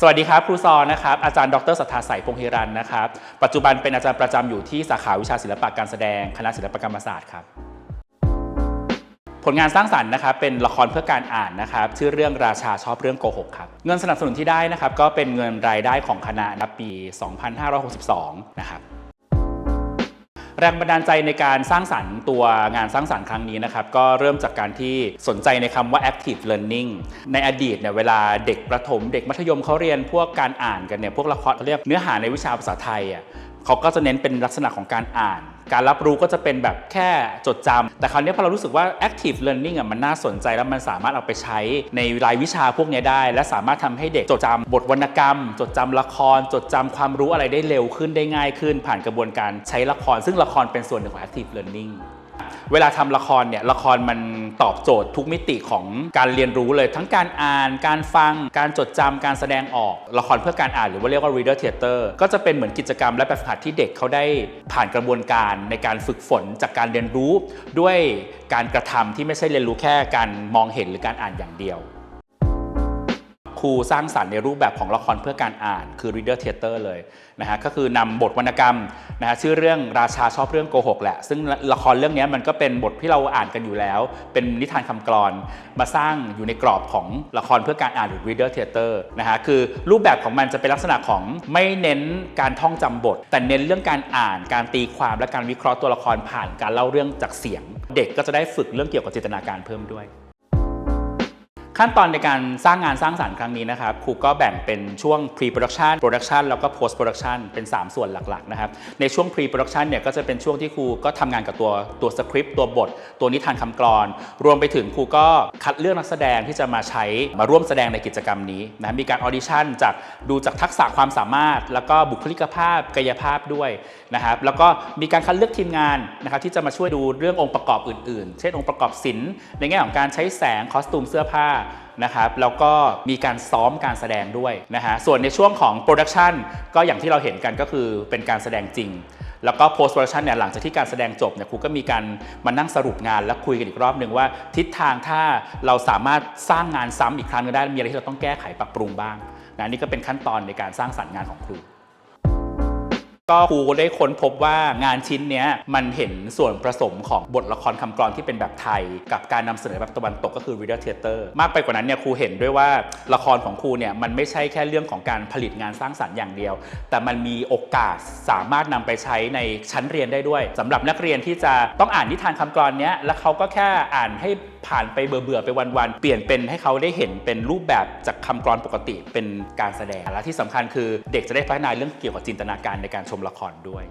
สวัสดีครับครูซอนะครับอาจารย์ดรสัทธาสายพงศ์ฮิรันนะครับปัจจุบันเป็นอาจารย์ประจำอยู่ที่สาขาวิชาศิลปะการแสดงคณะศิลปกรรมศาสตร์ครับผลงานสร้างสรรค์นะครับเป็นละครเพื่อการอ่านนะครับชื่อเรื่องราชาชอบเรื่องโกหกครับเงินสนับสนุนที่ได้นะครับก็เป็นเงินรายได้ของคณะนปี 2562 นะครับ แรงบันดาลใจในการสร้างสรรค์ตัวงานสร้างสรรค์ครั้งนี้นะครับก็เริ่มจากการที่สนใจในคำว่า active learning ในอดีตเนี่ยเวลาเด็กประถม เด็กมัธยมเขาเรียนพวกการอ่านกันเนี่ยพวกละครเขาเรียกเนื้อหาในวิชาภาษาไทยอะเขาก็จะเน้นเป็นลักษณะของการอ่าน การรับรู้ก็จะเป็นแบบแค่จดจำแต่คราวนี้พอเรารู้สึกว่า active learning อะมันน่าสนใจแล้วมันสามารถเอาไปใช้ในรายวิชาพวกนี้ได้ และสามารถทำให้เด็กจดจำบทวรรณกรรม จดจำละคร จดจำความรู้อะไรได้เร็วขึ้นได้ง่ายขึ้น ผ่านกระบวนการใช้ละคร ซึ่งละครเป็นส่วนหนึ่งของ active learning เวลาทำละครเนี่ยละครมันตอบโจทย์ทุกมิติของการเรียนรู้เลย ทั้งการอ่าน การฟัง การจดจำการแสดงออก ละครเพื่อการอ่านหรือว่าเรียกว่า reader theater ก็จะเป็นเหมือนกิจกรรมและแบบฝึกหัดที่เด็กเขาได้ผ่านกระบวนการในการฝึกฝนจากการเรียนรู้ด้วยการกระทำที่ไม่ใช่เรียนรู้แค่การมองเห็นหรือการอ่านอย่างเดียวครูสร้างสรรค์ในรูปแบบของละครเพื่อการอ่านคือ reader theater เลยนะฮะก็คือนำบทวรรณกรรม นะฮะชื่อเรื่องราชาชอบเรื่องโกหกแหละ ซึ่งละครเรื่องนี้มันก็เป็นบทที่เราอ่านกันอยู่แล้ว เป็นนิทานคำกรอนมาสร้างอยู่ในกรอบของละครเพื่อการอ่านหรือ reader theater นะฮะคือรูปแบบของมันจะเป็นลักษณะของไม่เน้นการท่องจำบท แต่เน้นเรื่องการอ่านการตีความและการวิเคราะห์ตัวละครผ่านการเล่าเรื่องจากเสียง เด็กก็จะได้ฝึกเรื่องเกี่ยวกับจินตนาการเพิ่มด้วย ขั้นตอนในการสร้างงานสร้างสรรค์ครั้งนี้นะครับครูก็แบ่งเป็นช่วง pre production production แล้วก็ post production เป็น 3 ส่วนหลักๆนะครับในช่วง pre production เนี่ยก็จะเป็นช่วงที่ครูก็ทำงานกับตัวตัวสคริปต์ตัวบท ตัวนิทานคำกรอน รวมไปถึงครูก็คัดเลือกนักแสดงที่จะมาใช้มาร่วมแสดงในกิจกรรมนี้นะมีการออดิชั่นจากดูจากทักษะความสามารถ แล้วก็บุคลิกภาพกายภาพด้วยนะครับแล้วก็มีการคัดเลือกทีมงานนะครับที่จะมาช่วยดูเรื่ององค์ประกอบอื่น ๆ เช่นองค์ประกอบศิลป์ในแง่ของการใช้แสงคอสตูมเสื้อผ้านะครับแล้วก็มีการซ้อมการแสดงด้วยนะฮะส่วนในช่วงของโปรดักชันก็อย่างที่เราเห็นกันก็คือเป็นการแสดงจริง แล้วก็ post production เนี่ยหลังจากที่การแสดงจบเนี่ยครูก็มีการมานั่งสรุปงานและคุยกันอีกรอบหนึ่งว่า ทิศทางถ้าเราสามารถสร้างงานซ้ำอีกครั้งนึงได้มีอะไรที่เราต้องแก้ไขปรับปรุงบ้างนะนี่ก็เป็นขั้นตอนในการสร้างสรรค์งานของครู ก็ครูได้ค้นพบว่างานชิ้นนี้มันเห็นส่วนผสมของบทละครคำกรอนที่เป็นแบบไทย กับการนำเสนอแบบตะวันตกก็คือ reader theater มากไปกว่านั้นเนี่ยครูเห็นด้วยว่าละครของครูเนี่ยมันไม่ใช่แค่เรื่องของการผลิตงานสร้างสรรค์อย่างเดียว แต่มันมีโอกาสสามารถนำไปใช้ในชั้นเรียนได้ด้วยสำหรับนักเรียนที่จะต้องอ่านนิทานคำกรอนเนี้ยแล้วเขาก็แค่อ่านให้ ผ่านไปเบื่อๆไปวันๆ เปลี่ยนเป็นให้เขาได้เห็นเป็นรูปแบบจากคำกรอนปกติเป็นการแสดง และที่สำคัญคือเด็กจะได้พัฒนาเรื่องเกี่ยวกับจินตนาการในการชมละครด้วย